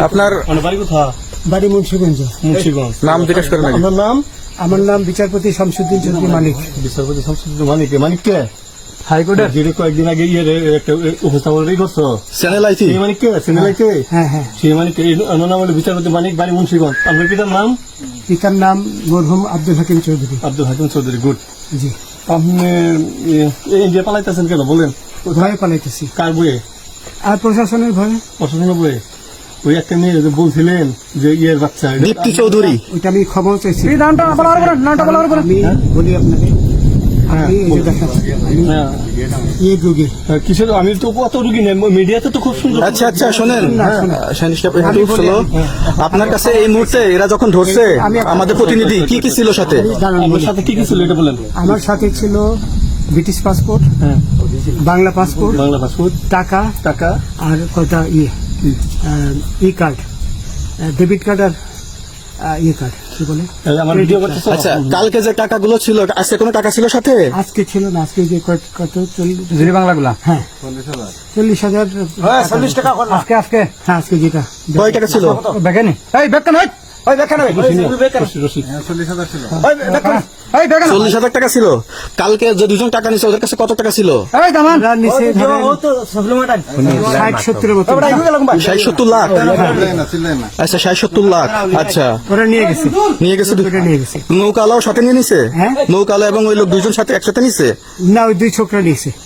আপনার মানে বাড়ি কোথা বাড়ি মুন্সিগঞ্জ মুন্সিগঞ্জ নাম জিজ্ঞেস করেন আগে। নাম আমার নাম বিচারপতি শামসুদ্দিন চৌধুরী মালিক বিচারপতি শামসুদ্দিন মানিক মানিক কে হাইকোর্টের যেটা কয়েকদিন আগে ইয়ে রে- একটা করছ চ্যানেল সেই মানিক কে হ্যাঁ হ্যাঁ সেই মানিক নাম হলো বিচারপতি মানিক বাড়ি মুন্সিগঞ্জ আপনার পিতার নাম পিতার নাম মরহুম আব্দুল হাকিম চৌধুরী আব্দুল হাকিম চৌধুরী গুড জি আপনি ইন্ডিয়া পালাইতেছেন কেন বলেন ভয়ে পালাইতেছি কার বইয়ে আর প্রশাসনের ভয়ে প্রশাসনের বইয়ে ওই একটা মেয়ে যে বলছিলেন যে ইয়ের বাচ্চা দীপ্তি চৌধুরী। ওইটা আমি ক্ষমা চাইছি। নামটা বলার করেন নামটা বলার করেন। আমি বলি আপনাকে আমি এই হ্যাঁ হ্যাঁ, আমি তো কত রুগী নেই মিডিয়াতে তো খুব সুন্দর আচ্ছা আচ্ছা শোনেন। আপনার কাছে এই মুহূর্তে এরা যখন ধরছে আমাদের প্রতিনিধি কি কি ছিল সাথে? দাঁড়ান সাথে কি কি ছিল এটা বলেন। আমার সাথে ছিল ব্রিটিশ পাসপোর্ট হ্যাঁ। বাংলা পাসপোর্ট বাংলা পাসপোর্ট টাকা টাকা। আর কটা ইয়ে ই কার্ড ডেবিট কার্ড আর ইয়ে কার্ড কি বলে? আমার ভিডিও করতেছো আচ্ছা কালকে যে টাকাগুলো ছিল আজকে কোনো টাকা ছিল সাথে? আজকে ছিল না আজকে যে কত- কত চল্লিশ? বাংলাগুলা? হ্যাঁ। চল্লিশ হাজার। চল্লিশ টাকা আজকে আজকে। হ্যাঁ আজকে যেটা। কয় টাকা ছিল? বেকেনি এই বেকেন হই চল্লিশ হাজার টাকা ছিল। কালকে যে দুজন টাকা নিছে ওদের কাছে কত টাকা ছিল? ষাট সত্তর। লাখ? আচ্ছা ষাট সত্তর লাখ। আচ্ছা। ওরা নিয়ে গেছে। নিয়ে গেছে দু- ওটা নিয়ে গেছে। নৌকালাও সাথে নিয়ে নিছে? হ্যাঁ। নৌকালা এবং ওই লোক দুজন সাথে একসাথে নিছে? না ওই দুই ছোকরা নিয়েছে